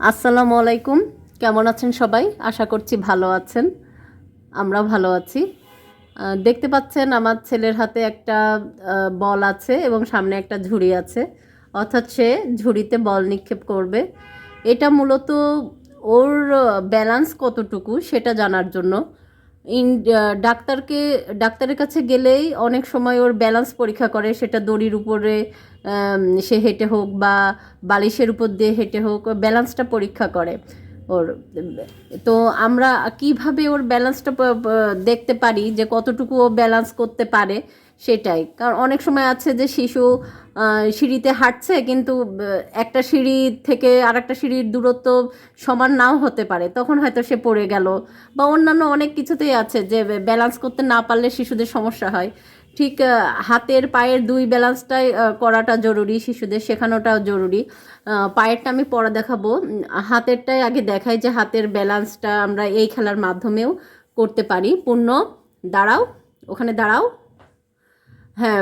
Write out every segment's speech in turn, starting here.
আসসালামু আলাইকুম। কেমন আছেন সবাই? আশা করছি ভালো আছেন। আমরা ভালো আছি। দেখতে পাচ্ছেন আমার ছেলের হাতে একটা বল আছে এবং সামনে একটা ঝুড়ি আছে। অর্থাৎ সে ঝুড়িতে বল নিক্ষেপ করবে। এটা মূলত ওর ব্যালেন্স কতটুকু সেটা জানার জন্য। ইন ডাক্তারকে, ডাক্তারের কাছে গেলেই অনেক সময় ওর ব্যালেন্স পরীক্ষা করে, সেটা দড়ির উপরে সে হেঁটে হোক বা বালিশের উপর দিয়ে হেঁটে হোক ব্যালেন্সটা পরীক্ষা করে। ওর, তো আমরা কীভাবে ওর ব্যালেন্সটা দেখতে পারি যে কতটুকু ও ব্যালেন্স করতে পারে? সেটাই। কারণ অনেক সময় আছে যে শিশু সিঁড়িতে হাঁটছে কিন্তু একটা সিঁড়ি থেকে আর একটা সিঁড়ির দূরত্ব সমান নাও হতে পারে। তখন হয়তো সে পড়ে গেল বা অন্যান্য অনেক কিছুতেই আছে যে ব্যালেন্স করতে না পারলে শিশুদের সমস্যা হয়। ঠিক হাতের পায়ের দুই ব্যালেন্সটাই করাটা জরুরি, শিশুদের শেখানোটাও জরুরি। পায়েরটা আমি পরে দেখাবো। হাতেরটাই আগে দেখাই যে হাতের ব্যালেন্সটা আমরা এই খেলার মাধ্যমেও করতে পারি। পূর্ণ, দাঁড়াও, ওখানে দাঁড়াও। হ্যাঁ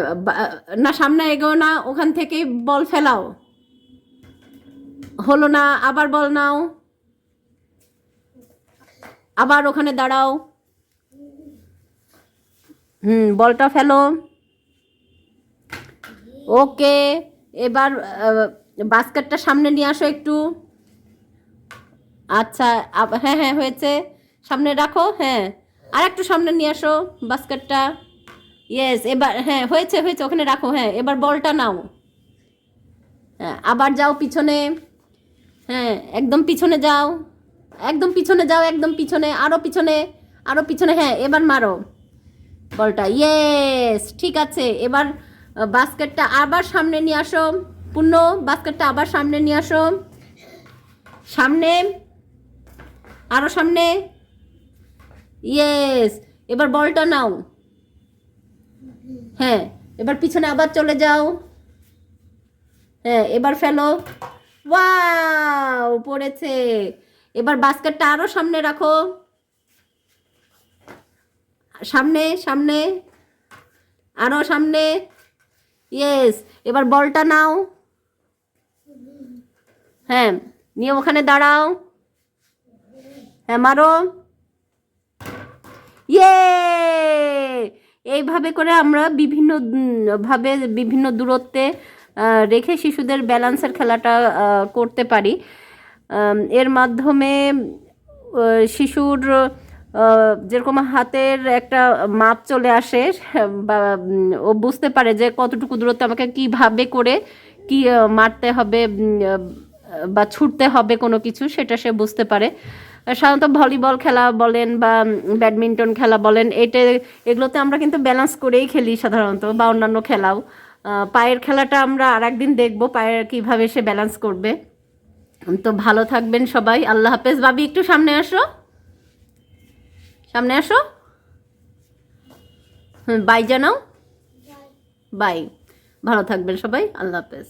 না সামনে এগোও না, ওখান থেকে বল ফেলাও। হলো না, আবার বল নাও। আবার ওখানে দাঁড়াও। হুম, বলটা ফেলো। ওকে, এবার বাস্কেটটা সামনে নিয়ে আসো একটু। আচ্ছা হ্যাঁ হ্যাঁ হয়েছে। সামনে রাখো হ্যাঁ। আর একটু সামনে নিয়ে আসো বাস্কেটটা। ইয়েস এবার হ্যাঁ হয়েছে হয়েছে, ওখানে রাখো হ্যাঁ এবার বলটা নাও। হ্যাঁ আবার যাও পিছনে হ্যাঁ একদম পিছনে যাও, একদম পিছনে যাও, একদম পিছনে আরও পিছনে আরও পিছনে হ্যাঁ এবার মারো বলটা। ইয়েস ঠিক আছে, এবার বাস্কেটটা আবার সামনে নিয়ে আসো, পূর্ণ, বাস্কেটটা আবার সামনে নিয়ে আসো। সামনে আরও সামনে। ইয়েস এবার বলটা নাও। হ্যাঁ এবার পিছনে আবার চলে যাও। হ্যাঁ এবার ফেলো। ওয়াও, পড়েছে। এবার বাস্কেটটা আরও সামনে রাখো। সামনে সামনে আরও সামনে। ইয়েস এবার বলটা নাও। হ্যাঁ নিয়ে ওখানে দাঁড়াও। হ্যাঁ মারো। ইয়ে এইভাবে করে আমরা বিভিন্ন ভাবে বিভিন্ন দূরত্বে রেখে শিশুদের ব্যালেন্সের খেলাটা করতে পারি। এর মাধ্যমে শিশুর যেরকম হাতের একটা মাপ চলে আসে, বা ও বুঝতে পারে যে কতটুকু দূরত্বে আমাকে কীভাবে করে কি মারতে হবে বা ছুটতে হবে কোনো কিছু, সেটা সে বুঝতে পারে। সাধারণত ভলিবল খেলা বলেন বা ব্যাডমিন্টন খেলা বলেন এটা এগুলোতে আমরা কিন্তু ব্যালেন্স করেই খেলি সাধারণত বা অন্যান্য খেলাও। পায়ের খেলাটা আমরা আর একদিন দেখব পায়ের কীভাবে সে ব্যালেন্স করবে। তো ভালো থাকবেন সবাই আল্লাহ হাফেজ। বাবি একটু সামনে আসো। সামনে আসো। হুম বাই জানাও। বাই ভালো থাকবেন সবাই আল্লাহ হাফেজ।